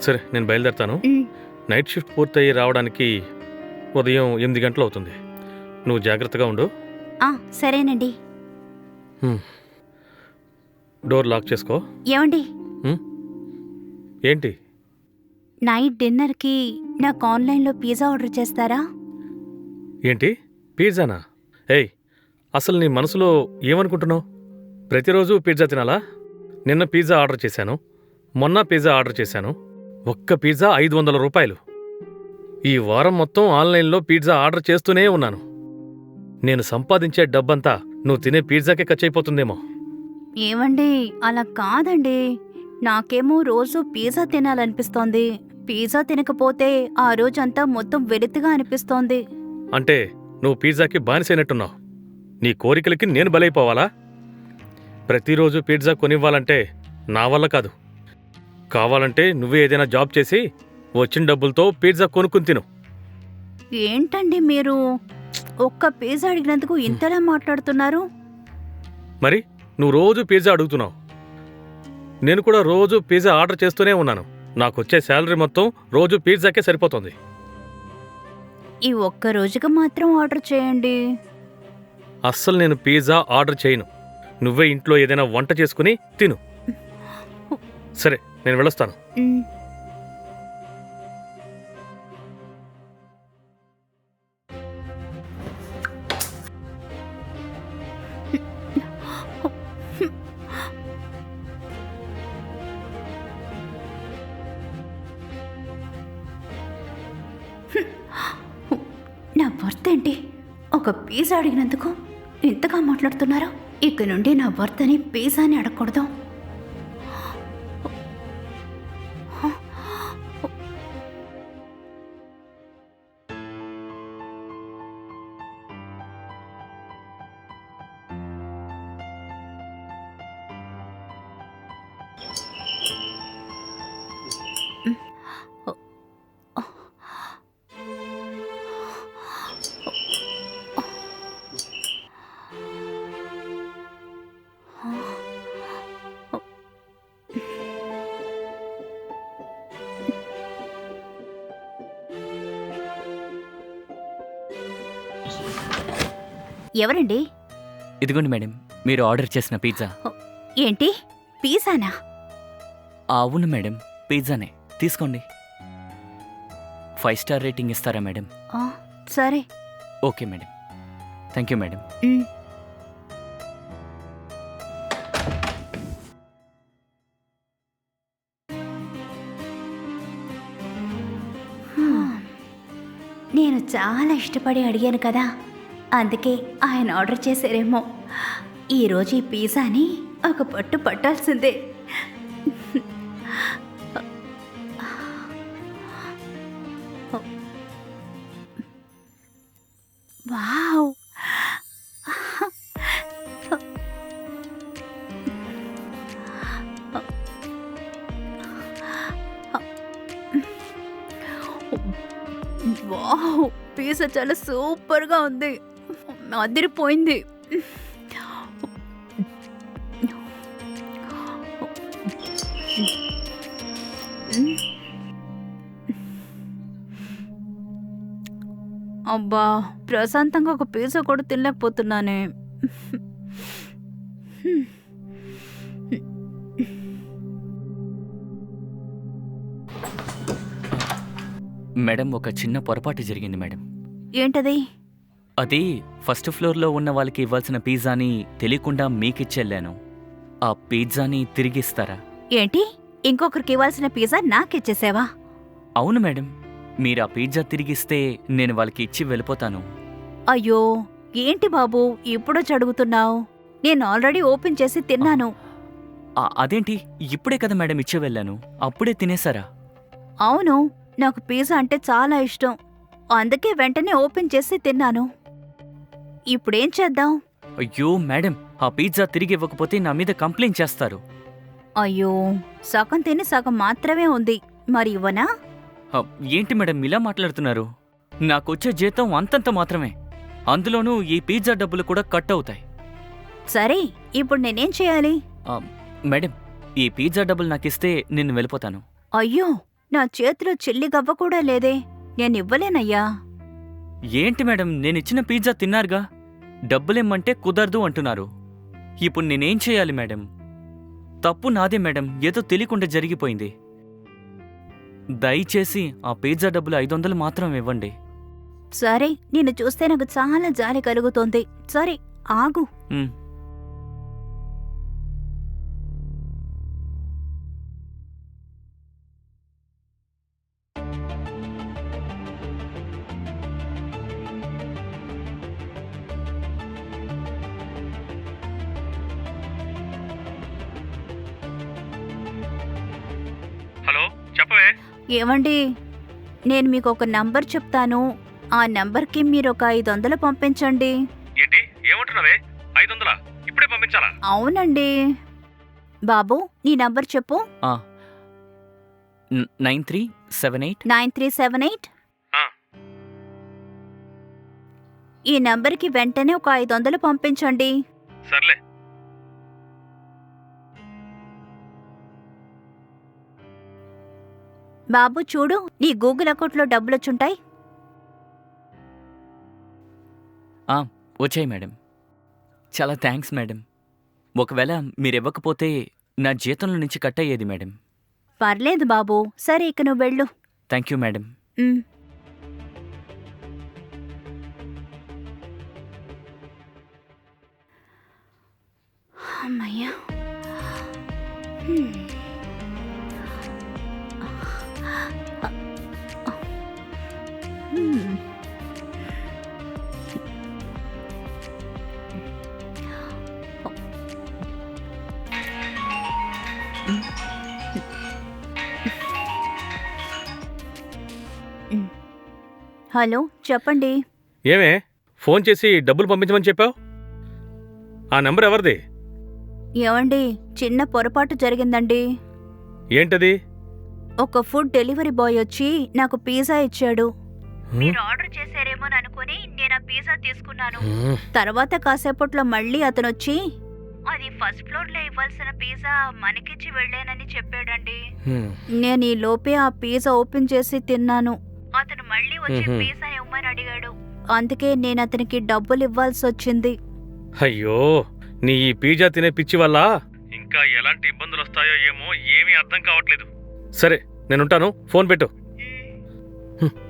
సరే నేను బయలుదేరుతాను. నైట్ షిఫ్ట్ పూర్తయి రావడానికి ఉదయం ఎనిమిది గంటలు అవుతుంది. నువ్వు జాగ్రత్తగా ఉండు. సరేనండి. డోర్ లాక్ చేసుకో. ఏమండి? ఏంటి? నైట్ డిన్నర్కి నాకు ఆన్లైన్లో పిజ్జా ఆర్డర్ చేస్తారా? ఏంటి? పిజ్జానా? ఏయ్ అసలు నీ మనసులో ఏమనుకుంటున్నావు? ప్రతిరోజు పిజ్జా తినాలా? నిన్న పిజ్జా ఆర్డర్ చేశాను. మొన్న పిజ్జా ఆర్డర్ చేశాను. ఒక్క పిజ్జా ఐదు వందల రూపాయలు. ఈ వారం మొత్తం ఆన్లైన్లో పిజ్జా ఆర్డర్ చేస్తూనే ఉన్నాను. నేను సంపాదించే డబ్బంతా నువ్వు తినే పిజ్జాకే ఖర్చు అయిపోతుందేమో ఏమండి అలా కాదండి. నాకేమో రోజు పిజ్జా తినాలనిపిస్తోంది. పిజ్జా తినకపోతే ఆ రోజంతా మొత్తం వెలితిగా అనిపిస్తోంది. అంటే నువ్వు పిజ్జాకి బానిసైనట్టున్నావు. నీ కోరికలకి నేను బలైపోవాలా? ప్రతిరోజు పిజ్జా కొనివ్వాలంటే నా వల్ల కాదు. కావాలంటే నువ్వే ఏదైనా జాబ్ చేసి వచ్చిన డబ్బులతో పిజ్జా కొనుక్కుని తిను. ఏంటండి మీరు? ఒక్క పిజ్జా అడిగినందుకు ఇంతలా మాట్లాడుతున్నారు? మరి నువ్వు రోజు పిజ్జా అడుగుతున్నావు. నేను కూడా రోజు పిజ్జా ఆర్డర్ చేస్తూనే ఉన్నాను. నాకు వచ్చే శాలరీ మొత్తం రోజు పిజ్జాకే సరిపోతుంది. ఈ ఒక్క రోజుకి మాత్రం ఆర్డర్ చేయండి. అస్సలు నేను పిజ్జా ఆర్డర్ చేయను. నువ్వే ఇంట్లో ఏదైనా వంట చేసుకుని తిను. సరే. నేను వెళ్ళొస్తాను. నా భర్త ఏంటి? ఒక పిజ్జా అడిగినందుకు ఇంతగా మాట్లాడుతున్నారు? ఇక నుండి నా భర్తని పిజ్జాని అడగకూడదు. ఎవరండి? ఇదిగోండి మేడం మీరు ఆర్డర్ చేసిన పిజ్జా. ఏంటి? పిజ్జానా? అవును మేడం పిజ్జానే. తీసుకోండి. ఫైవ్ స్టార్ రేటింగ్ ఇస్తారా మేడం? ఆ, సరే. Okay madam. Thank you madam. Um. Hmm. నేను చాలా ఇష్టపడి అడిగాను కదా. అందుకే ఆయన ఆర్డర్ చేశారేమో. ఈరోజు ఈ పిజ్జాని ఒక పట్టు పట్టాల్సిందే. వావ్. వావ్ పిజ్జా చాలా సూపర్గా ఉంది. అదిరిపోయింది అబ్బా ప్రశాంతంగా ఒక పిజ్జా కూడా తినలేకపోతున్నానే. మేడం ఒక చిన్న పొరపాటు జరిగింది మేడం. ఏంటది? అది ఫస్ట్ ఫ్లోర్లో ఉన్న వాళ్ళకి ఇవ్వాల్సిన పిజ్జాని తెలియకుండా మీకిచ్చెళ్ళాను. ఆ పిజ్జాని తిరిగిస్తారా? ఏంటి? ఇంకొకరికి ఇవ్వాల్సిన పిజ్జా నాకిచ్చేసావా? అవును మేడం. మీరు ఆ పిజ్జా తిరిగిస్తే నేను వాళ్ళకి ఇచ్చి వెళ్ళిపోతాను. అయ్యో ఏంటి బాబు? ఇప్పుడొచ్చి అడుగుతున్నావు నేను ఆల్రెడీ ఓపెన్ చేసి తిన్నాను. ఆ, అదేంటి? ఇప్పుడే కదా మేడం ఇచ్చి వెళ్ళాను. అప్పుడే తినేసారా అవును నాకు పిజ్జా అంటే చాలా ఇష్టం. అందుకే వెంటనే ఓపెన్ చేసి తిన్నాను. ఇప్పుడేం చేద్దాం? అయ్యో మేడం ఆ పిజ్జా తిరిగి ఇవ్వకపోతే నా మీద కంప్లైంట్ చేస్తారు. అయ్యో సగం తిని సగం మాత్రమే ఉంది. మరి ఇవ్వనా? ఆ, ఏంటి మేడం ఇలా మాట్లాడుతున్నారు? నాకొచ్చే జీతం అంతంత మాత్రమే. అందులోనూ ఈ పిజ్జా డబ్బులు కూడా కట్ అవుతాయి. సరే ఇప్పుడు నేనేం చేయాలి? ఆ, మేడం ఈ పిజ్జా డబ్బులు నాకిస్తే నేను వెళ్ళిపోతాను. అయ్యో నా చేతిలో చిల్లి గవ్వ కూడా లేదే. నేను ఇవ్వలేనయ్యా ఏంటి మేడం నేనిచ్చిన పిజ్జా తిన్నారుగా? డబ్బులిమ్మంటే కుదరదు అంటున్నారు. ఇప్పుడు నేనేం చేయాలి మేడం? తప్పు నాదే మేడం ఏదో తెలియకుండా జరిగిపోయింది. దయచేసి ఆ పిజ్జా డబ్బులు ఐదు వందలు మాత్రం ఇవ్వండి. సరే నిన్ను చూస్తే నాకు చాలా జాలి కలుగుతోంది. సరే ఆగు. ఉమ్. ఏమండి నేను మీకు ఒక నంబర్ చెప్తాను. ఆ నంబర్కి మీరు ఒక ఐదు వందలు పంపించండి. ఏంటి? ఏమంటున్నావే? ఐదు వందలా ఇప్పుడే పంపించాలా? అవునండి. బాబు నీ నంబర్ చెప్పు. Nine three seven eight. Nine three seven eight. ఈ నంబర్కి వెంటనే ఒక ఐదు వందలు పంపించండి. సర్లే. బాబు చూడు నీ గూగుల్ అకౌంట్లో డబ్బులు వచ్చుంటాయి వచ్చాయి మేడం. చాలా థ్యాంక్స్ మేడం. ఒకవేళ మీరు ఇవ్వకపోతే నా జీతంలో నుంచి కట్ అయ్యేది మేడం. పర్లేదు బాబు సరే ఇక నువ్వు వెళ్ళు. థ్యాంక్ యూ మేడం హలో చెప్పండి. ఏమే ఫోన్ చేసి డబ్బులు పంపించమని చెప్పావు? ఆ నెంబర్ ఎవరిది? ఏమండి చిన్న పొరపాటు జరిగిందండి. ఏంటది? ఒక ఫుడ్ డెలివరీ బాయ్ వచ్చి నాకు పిజ్జా ఇచ్చాడు? మీరు ఆర్డర్ చేశారేమో అనుకుని నేను ఆ పిజ్జా తీసుకున్నాను. తర్వాత కాసేపట్లో మళ్ళీ అతను వచ్చి అది ఫస్ట్ ఫ్లోర్లో ఇవ్వాల్సిన పిజ్జా మనకిచ్చి వెళ్ళానని చెప్పాడండి. నేను ఈ లోపే ఆ పిజ్జా ఓపెన్ చేసి తిన్నాను. ఇవ్వమని అడిగాడు. అందుకే నేను అతనికి డబ్బులు ఇవ్వాల్సి వచ్చింది. అయ్యో నీ ఈ పిజ్జా తినే పిచ్చి వల్ల? ఇంకా ఎలాంటి ఇబ్బందులు వస్తాయో ఏమో ఏమీ అర్థం కావట్లేదు. సరే నేనుంటాను. ఫోన్ పెట్టు. హ్మ్.